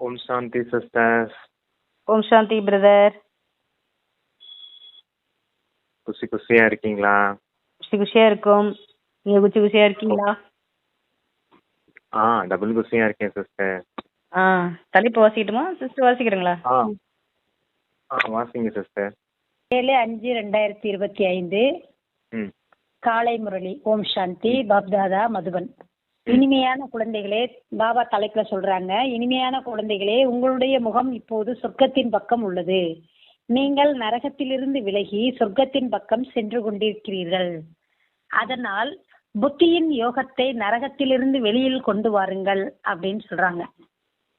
ஓம் சாந்தி sisters ஓம் சாந்தி brother குசி குசியா இருக்கீங்களா? குஷி குஷியா இருக்கும். நீங்க குச்சி குஷியா இருக்கீங்களா? ஆ டபுள் குசியா இருக்கேன் சிஸ்டர் ஆ தலைப்பு வாசிக்கட்டுமா? சிஸ்டர் வாசிக்கிறீங்களா? ஆ. வாசிங்க சிஸ்டர் ஏழு அஞ்சு ரெண்டாயிரத்தி இருபத்தி ஐந்து. ம். காலை முரளி ஓம் சாந்தி பாப்தாதா மதுபன். இனிமையான குழந்தைகளே பாபா தலைப்புல சொல்றாங்க இனிமையான குழந்தைகளே உங்களுடைய முகம் இப்போது சொர்க்கத்தின் பக்கம் உள்ளது. நீங்கள் நரகத்திலிருந்து விலகி சொர்க்கத்தின் பக்கம் சென்று கொண்டிருக்கிறீர்கள். அதனால் புத்தியின் யோகத்தை நரகத்திலிருந்து வெளியில் கொண்டு வாருங்கள் அப்படின்னு சொல்றாங்க.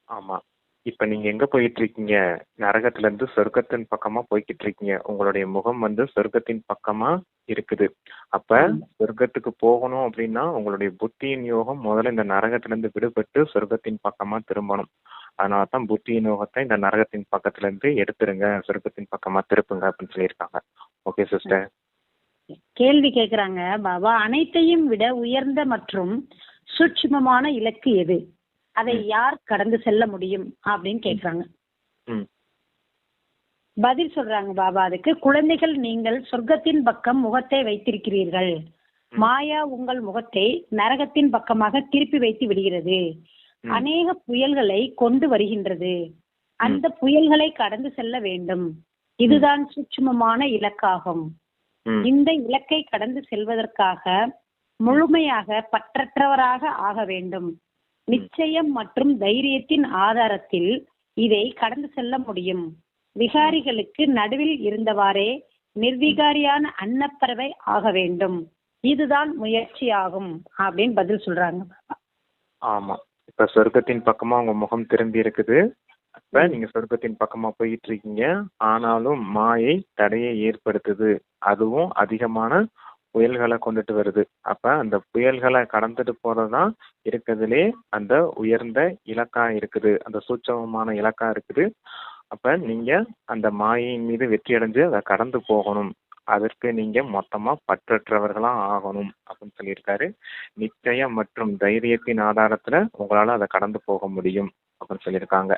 ஆமா. இப்ப நீங்க எங்க போயிட்டு இருக்கீங்க நரகத்துல இருந்து சொர்க்கத்தின் பக்கமா போய்கிட்டு இருக்கீங்க உங்களுடைய முகம் வந்து சொர்க்கத்தின் பக்கமா இருக்குது. அப்ப சொர்க்கத்துக்கு போகணும் அப்படின்னா உங்களுடைய புத்தியின் யோகம் முதல்ல இந்த நரகத்துல இருந்து விடுபட்டு சொர்க்கத்தின் பக்கமா திரும்பணும். அதனால தான் புத்தியின் யோகத்தை இந்த நரகத்தின் பக்கத்துல இருந்து எடுத்துருங்க. சொர்க்கத்தின் பக்கமா திருப்புங்க அப்படின்னு சொல்லியிருக்காங்க. Okay sister. கேள்வி கேக்குறாங்க. பாபா அனைத்தையும் விட உயர்ந்த மற்றும் சூட்சுமமான இலக்கு எது? அதை யார் கடந்து செல்ல முடியும் அப்படின்னு கேக்குறாங்க. பதில் சொல்றாங்க பாபா அதுக்கு குழந்தைகள் நீங்கள் சொர்க்கத்தின் பக்கம் முகத்தை வைத்திருக்கிறீர்கள். மாயா உங்கள் முகத்தை நரகத்தின் பக்கமாக திருப்பி வைத்து விடுகிறது. அநேக புயல்களை கொண்டு வருகின்றது. அந்த புயல்களை கடந்து செல்ல வேண்டும். இதுதான் சூட்சுமமான இலக்காகும். இந்த இலக்கை கடந்து செல்வதற்காக முழுமையாக பற்றற்றவராக ஆக வேண்டும். நிச்சயம் மற்றும் தைரியத்தின் ஆதாரத்தில் இதை கடந்து செல்ல முடியும். விகாரிகளுக்கு நடுவில் இருந்தவாறே நிர்விகாரியான அன்னப்பறவை ஆக வேண்டும். இதுதான் முயற்சியாகும் அப்படின்னு பதில் சொல்றாங்க ஆமா. இப்ப சொர்க்கத்தின் பக்கமா உங்க முகம் திரும்பி இருக்குது. அப்ப நீங்க சொர்க்கத்தின் பக்கமா போயிட்டு இருக்கீங்க. ஆனாலும் மாயை தடையை ஏற்படுத்துது. அதுவும் அதிகமான புயல்களை கொண்டுட்டு வருது. அப்ப அந்த புயல்களை கடந்துட்டு போறதுதான் இருக்கிறதுலே அந்த உயர்ந்த இலக்கா இருக்குது. அந்த சூட்சமமான இலக்கா இருக்குது. அப்ப நீங்க அந்த மாயையின் மீது வெற்றி அடைஞ்சு அதை கடந்து போகணும். அதற்கு நீங்க மொத்தமா பற்றற்றவர்களா ஆகணும் அப்படின்னு சொல்லியிருக்காரு. நிச்சயம் மற்றும் தைரியத்தின் ஆதாரத்துல உங்களால அதை கடந்து போக முடியும் அப்படின்னு சொல்லியிருக்காங்க.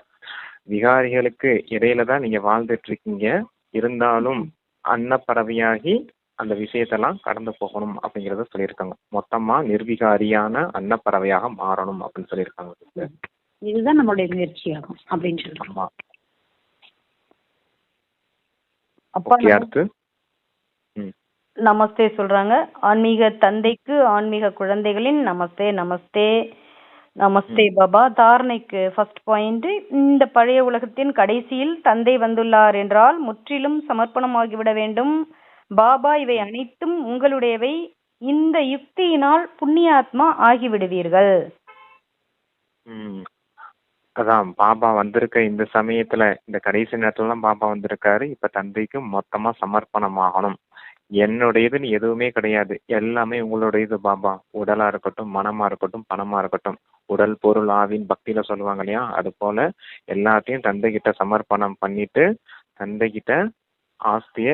விகாரிகளுக்கு இடையில தான் நீங்க வாழ்ந்துட்டு இருக்கீங்க. இருந்தாலும் அன்னப்பறவையாகி அந்த விஷயத்தெல்லாம் கடந்து போகணும் அப்படிங்கறத சொல்லியிருக்காங்க. மொத்தமா நிர்விகாரியான அன்னப்பறவையாக மாறணும் அப்படின்னு சொல்லியிருக்காங்க. இதுதான் நம்மளுடைய முயற்சியாகும் அப்படின்னு சொல்றாங்க ஆமா. அப்பா ஓகே அடுத்து. ம். நமஸ்தே சொல்றாங்க. ஆன்மீக தந்தைக்கு ஆன்மீக குழந்தைகளின் நமஸ்தே நமஸ்தே. நமஸ்தே பாபா. தாரணைக்கு ஃபர்ஸ்ட் பாயிண்ட் இந்த பழைய உலகத்தின் கடைசியில் தந்தை வந்துள்ளார் என்றால் முற்றிலும் சமர்ப்பணமாகிவிட வேண்டும். பாபா இவை அனைத்தும் உங்களுடையவை. இந்த யுக்தியினால் புண்ணியாத்மா ஆகிவிடுவீர்கள். அதான் பாபா வந்திருக்க இந்த சமயத்துல இந்த கடைசி நேரத்துல பாபா வந்திருக்காரு. இப்ப தந்தைக்கு மொத்தமா சமர்ப்பணம் ஆகணும் என்னுடையதுன்னு எதுவுமே கிடையாது. எல்லாமே உங்களுடையது பாபா. உடலா இருக்கட்டும் மனமா இருக்கட்டும் பணமா இருக்கட்டும். உடல் பொருள் ஆவின் பக்தியில சொல்லுவாங்க இல்லையா? அது போல எல்லாத்தையும் தந்தை கிட்ட சமர்ப்பணம் பண்ணிட்டு தந்தை கிட்ட ஆஸ்திய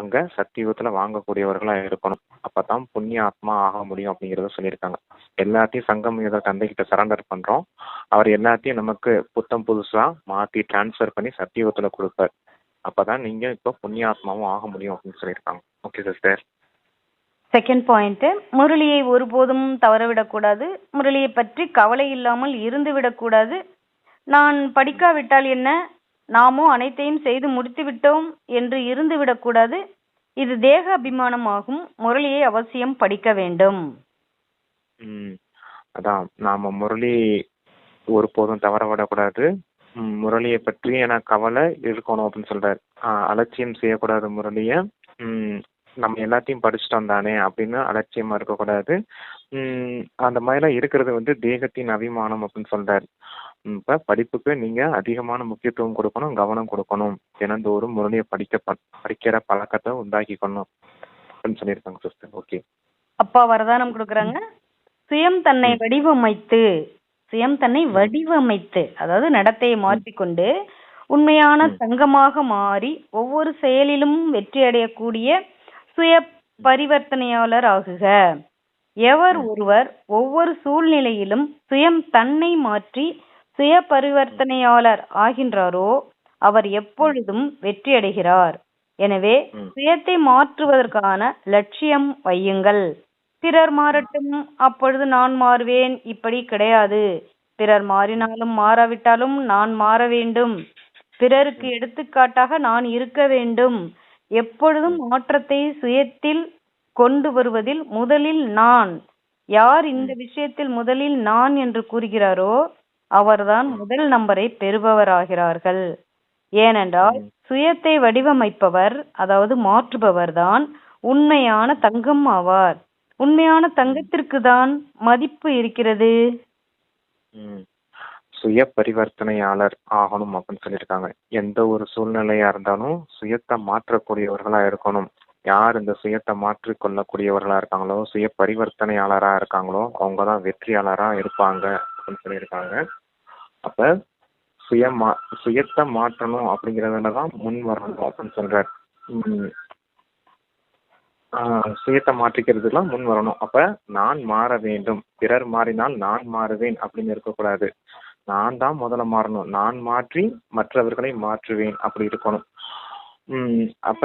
அங்க சத்தியுகத்துல வாங்கக்கூடியவர்களா இருக்கணும். அப்பதான் புண்ணிய ஆத்மா ஆக முடியும் அப்படிங்கறத சொல்லியிருக்காங்க. எல்லாத்தையும் சங்கம் யுக தந்தை கிட்ட சரண்டர் பண்றோம். அவர் எல்லாத்தையும் நமக்கு புத்தம் புதுசா மாத்தி டிரான்ஸ்ஃபர் பண்ணி சத்தியுகத்துல கொடுப்பார். அப்பதான் நீங்க இப்போ புண்ணிய ஆத்மாவும் ஆக முடியும் அப்படின்னு சொல்லியிருக்காங்க. ஓகே சிஸ்டர் செகண்ட் பாயிண்ட் முரளியை ஒருபோதும் தவறவிடக்கூடாது. முரளியை பற்றி கவலை இல்லாமல் இருந்து விடக்கூடாது நான் படிக்காவிட்டால் என்ன? நாமோ அனைத்தையும் செய்து முடித்து விட்டோம் என்று இருந்து விடக்கூடாது. இது தேக அபிமானமாகும் முரளியை அவசியம் படிக்க வேண்டும். ம் அதான். நாம முரளி ஒருபோதும் தவற விடக்கூடாது. முரளியை பற்றி என கவலை இருக்கணும் அப்படின்னு சொல்றாரு. ஆஹ், அலட்சியம் செய்யக்கூடாது முரளிய. உம் நம்ம எல்லாத்தையும் படிச்சுட்டோம் தானே அப்படின்னு அலட்சியமா இருக்கக்கூடாது. உம் அந்த மாதிரிலாம் இருக்கிறது வந்து தேகத்தின் அபிமானம் அப்படின்னு சொல்றாரு. இப்ப படிப்புக்கு நீங்க அதிகமான முக்கியத்துவம் கொடுக்கணும் கவனம் கொடுக்கணும். தினந்தோறும் முரளியை படிக்க படிக்கிற பழக்கத்தை உண்டாக்கிக்கணும் அப்படின்னு சொல்லியிருக்காங்க சிஸ்டர் ஓகே அப்பா வரதானம் கொடுக்கறாங்க. சுயம் தன்னை வடிவமைத்து சுயம் தன்னை வடிவமைத்து அதாவது நடத்தையை மாற்றிக்கொண்டு உண்மையான சங்கமாக மாறி ஒவ்வொரு செயலிலும் வெற்றி அடையக்கூடிய சுய பரிவர்த்தனையாளர் ஆகுக. எவர் ஒருவர் ஒவ்வொரு சூழ்நிலையிலும் சுயம் தன்னை மாற்றி சுய பரிவர்த்தனையாளர் ஆகின்றாரோ அவர் எப்பொழுதும் வெற்றி அடைகிறார் எனவே. சுயத்தை மாற்றுவதற்கான லட்சியம் வையுங்கள். பிறர் மாறட்டும் அப்பொழுது நான் மாறுவேன். இப்படி கிடையாது. பிறர் மாறினாலும் மாறாவிட்டாலும் நான் மாற வேண்டும். பிறருக்கு எடுத்துக்காட்டாக நான் இருக்க வேண்டும். எப்பொழுதும் மாற்றத்தை சுயத்தில் கொண்டு வருவதில் முதலில் நான். யார் இந்த விஷயத்தில் முதலில் நான் என்று கூறுகிறாரோ அவர்தான் முதல் நம்பரை பெறுபவராகிறார்கள். ஏனென்றால் சுயத்தை வடிவமைப்பவர் அதாவது மாற்றுபவர்தான் உண்மையான தங்கம் ஆவார். உண்மையான தங்கத்திற்கு தான் மதிப்பு இருக்கிறது. சுய பரிவர்த்தனையாளர் ஆகணும் அப்படின்னு சொல்லியிருக்காங்க. எந்த ஒரு சூழ்நிலையா இருந்தாலும் சுயத்தை மாற்றக்கூடியவர்களா இருக்கணும். யார் இந்த சுயத்தை மாற்றிக் கொள்ளக்கூடியவர்களா இருக்காங்களோ சுய பரிவர்த்தனையாளரா இருக்காங்களோ அவங்க தான் வெற்றியாளரா இருப்பாங்க அப்படின்னு சொல்லியிருக்காங்க. அப்ப சுய மா சுயத்தை மாற்றணும் அப்படிங்கறதுல தான் முன் வரணும் அப்படின்னு சொல்றார். ம். ஆஹ் சுயத்தை மாற்றிக்கிறதுலாம் முன் வரணும். அப்ப நான் மாற வேண்டும். பிறர் மாறினால் நான் மாறுவேன் அப்படின்னு இருக்கக்கூடாது. நான் தான் முதல்ல மாறணும். நான் மாற்றி மற்றவர்களை மாற்றுவேன் அப்படி இருக்கணும். உம் அப்ப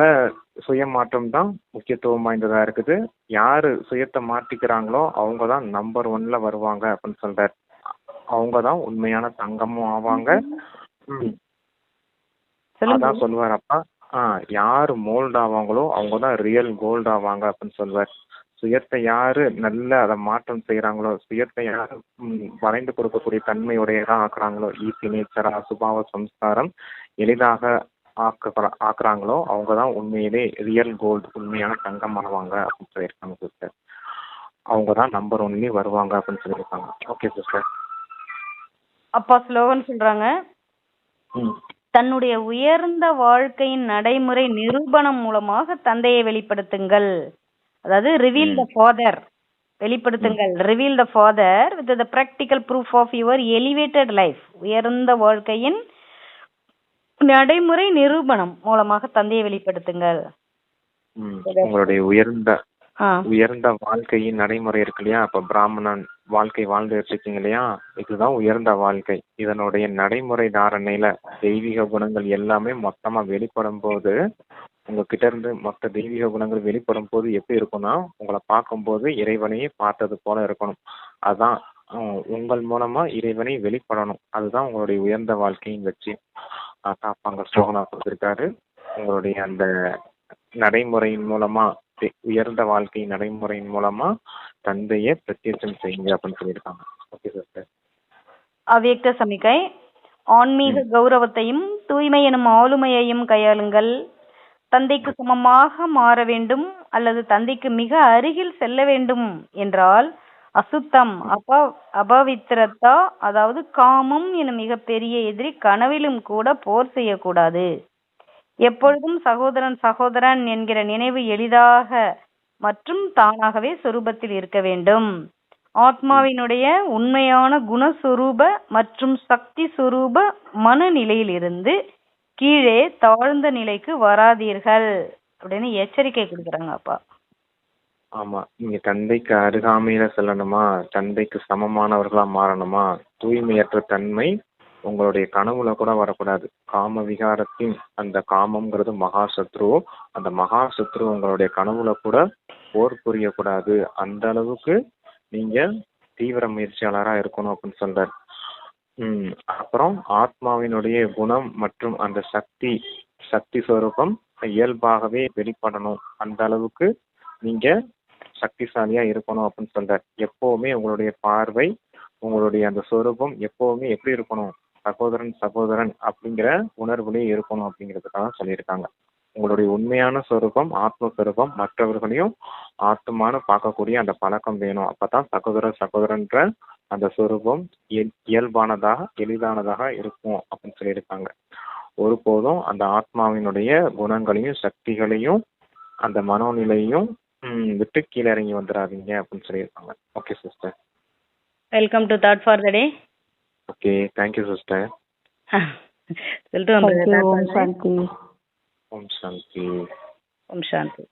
சுய மாற்றம் தான் முக்கியத்துவம் வாய்ந்ததா இருக்குது. யாரு சுயத்தை மாற்றிக்கிறாங்களோ அவங்க தான் நம்பர் ஒன்ல வருவாங்க அப்படின்னு சொல்றாரு. அவங்க தான் உண்மையான தங்கமும் ஆவாங்க. அதான் சொல்லுவார் அப்பா. ஆ யாரு மோல்ட் ஆவாங்களோ அவங்க தான் ரியல் கோல்ட் ஆவாங்க அப்படின்னு சொல்லுவார். சுயத்தை யாரு நல்ல அதை மாற்றம் செய்யறாங்களோ சுயத்தை யாரு ம், வளைந்து கொடுக்கக்கூடிய தன்மையுடையதா ஆக்குறாங்களோ ஈசி நேச்சரா சுபாவ சம்ஸ்காரம் எளிதாக ஆக்க ஆக்குறாங்களோ அவங்க தான் உண்மையிலே ரியல் கோல்டு உண்மையான தங்கம் ஆவாங்க அப்படின்னு சொல்லியிருக்காங்க சிஸ்டர் அவங்க தான் நம்பர் ஒன்லி வருவாங்க அப்படின்னு சொல்லியிருக்காங்க. ஓகே சிஸ்டர் அப்பா ஸ்லோகன் சொல்றாங்க தன்னுடைய உயர்ந்த வாழ்க்கையின் நடைமுறை நிரூபணம் மூலமாக தந்தையை வெளிப்படுத்துங்கள். அதாவது reveal the father வெளிப்படுத்துங்கள். Reveal the father with the practical proof of your elevated life உயர்ந்த வாழ்க்கையின் நடைமுறை நிரூபணம் மூலமாக தந்தையை வெளிப்படுத்துங்கள். உங்களுடைய உயர்ந்த உயர்ந்த வாழ்க்கையின் நடைமுறை இருக்கு இல்லையா? அப்ப பிராமணன் வாழ்க்கை வாழ்ந்துட்டு இருக்கீங்க இல்லையா? இதுதான் உயர்ந்த வாழ்க்கை. இதனுடைய நடைமுறை தாரணையில தெய்வீக குணங்கள் எல்லாமே மொத்தமா வெளிப்படும் போது உங்ககிட்ட இருந்து மொத்த தெய்வீக குணங்கள் வெளிப்படும் போது எப்படி இருக்கும்னா உங்களை பார்க்கும்போது இறைவனையே பார்த்தது போல இருக்கணும். அதான் உங்கள் மூலமா இறைவனை வெளிப்படணும். அதுதான் உங்களுடைய உயர்ந்த வாழ்க்கையின் வெற்றி. காப்பாங்க ஸ்லோகனா கொடுத்திருக்காரு உங்களுடைய அந்த நடைமுறையின் மூலமா உயர்ந்த வாழ்க்கை நடைமுறையின் மூலமா தந்தையை பிரத்யட்சம் செய்யுங்க அப்படின்னு சொல்லியிருக்காங்க. ஓகே சிஸ்டர் சமிகை ஆன்மீக கௌரவத்தையும் தூய்மை எனும் ஆளுமையையும் கையாளுங்கள். தந்தைக்கு சமமாக மாற வேண்டும் அல்லது தந்தைக்கு மிக அருகில் செல்ல வேண்டும் என்றால் அசுத்தம் அப அபவித்திரத்தா அதாவது காமம் எனும் மிகப்பெரிய எதிரி கனவிலும் கூட போர் செய்யக்கூடாது. எப்பொழுதும் சகோதரன் சகோதரன் என்கிற நினைவு எளிதாக மற்றும் தானாகவே சொரூபத்தில் இருக்க வேண்டும். ஆத்மாவினுடைய உண்மையான குணஸ்வரூப மற்றும் சக்தி சுரூப மனநிலையிலிருந்து கீழே தாழ்ந்த நிலைக்கு வராதீர்கள். அப்படின்னு எச்சரிக்கை கொடுக்குறாங்க அப்பா. ஆமா நீங்க தந்தைக்கு அருகாமையில செல்லணுமா? தந்தைக்கு சமமானவர்களா மாறணுமா? தூய்மையற்ற தன்மை உங்களுடைய கனவுல கூட வரக்கூடாது. காம விகாரத்தின் அந்த காமம்ங்கிறது மகா சத்ரு. அந்த மகா சத்ரு உங்களுடைய கனவுல கூட போர் புரியக்கூடாது. அந்த அளவுக்கு நீங்க தீவிர முயற்சியாளரா இருக்கணும் அப்படின்னு சொல்றாரு. உம் அப்புறம் ஆத்மாவினுடைய குணம் மற்றும் அந்த சக்தி சக்தி சுரூபம் இயல்பாகவே வெளிப்படணும். அந்த அளவுக்கு நீங்க சக்திசாலியா இருக்கணும் அப்படின்னு சொல்றார். எப்பவுமே உங்களுடைய பார்வை உங்களுடைய அந்த சொரூபம் எப்பவுமே எப்படி இருக்கணும்? சகோதரன் சகோதரன் அப்படிங்கிற உணர்வுலையும் இருக்கணும் அப்படிங்கிறதுக்காக சொல்லியிருக்காங்க. உங்களுடைய உண்மையான சொரூபம் ஆத்ம சொரூபம் மற்றவர்களையும் ஆத்மான பார்க்கக்கூடிய அந்த பழக்கம் வேணும். அப்பதான் சகோதர சகோதரன்ற அந்த சொரூபம் இயல்பானதாக எளிதானதாக இருக்கும் அப்படின்னு சொல்லியிருக்காங்க. ஒருபோதும் அந்த ஆத்மாவினுடைய குணங்களையும் சக்திகளையும் அந்த மனோநிலையும் விட்டு கீழே இறங்கி வந்துடாதீங்க அப்படின்னு சொல்லியிருக்காங்க. Okay sister welcome to thought for the day okay thank you sister சொல்லிட்டு Thank you. வந்து ஓம் சாந்தி ஓம் சாந்தி ஓம் சாந்தி